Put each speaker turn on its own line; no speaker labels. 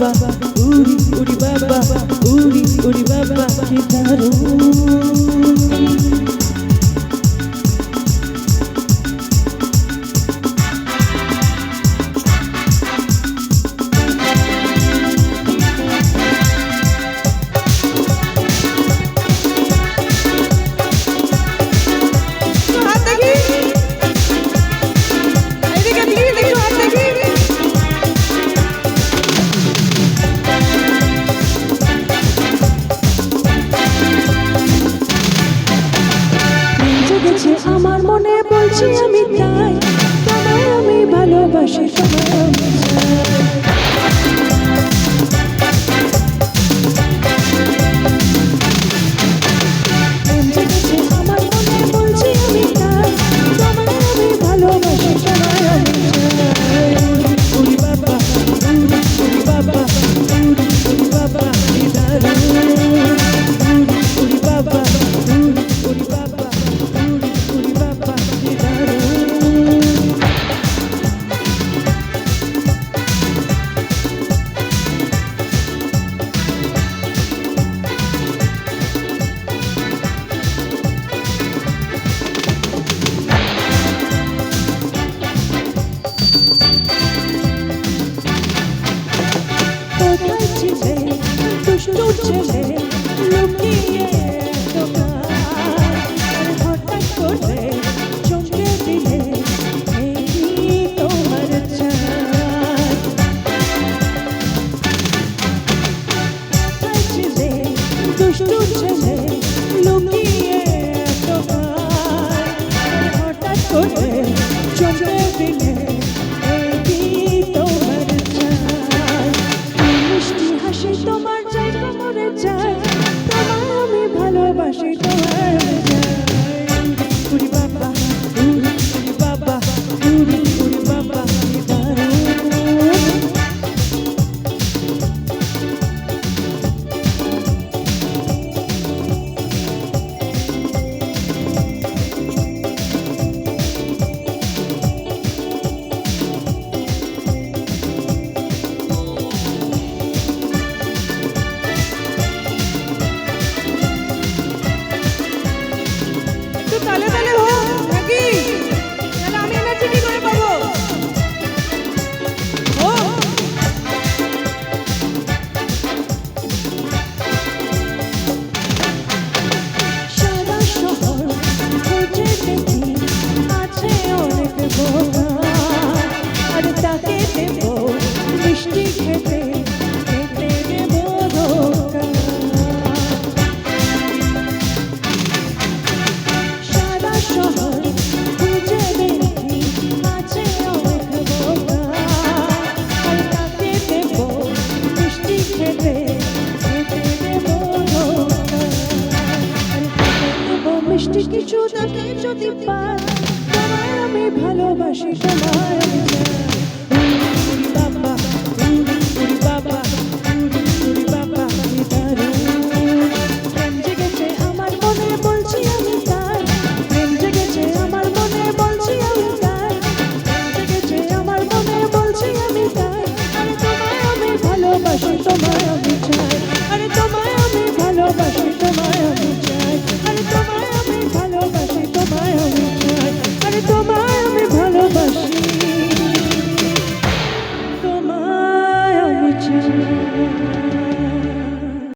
বাবা উড়ি উড়ি বাবা উড়ি উড়ি বাবা কি দারুণ
আমি তাই তোমায় আমি ভালোবাসি তোমায় Amen. তাকে যদি পাই তোমায় আমি ভালোবাসি তোমায়। আমার মনে, বলছি আমি
তাই প্রেম জেগেছে আমি
তাই প্রেম আমি তাই আরে তোমায় আমি চাই। আরে তোমায় আমি ভালোবাসি, তোমায়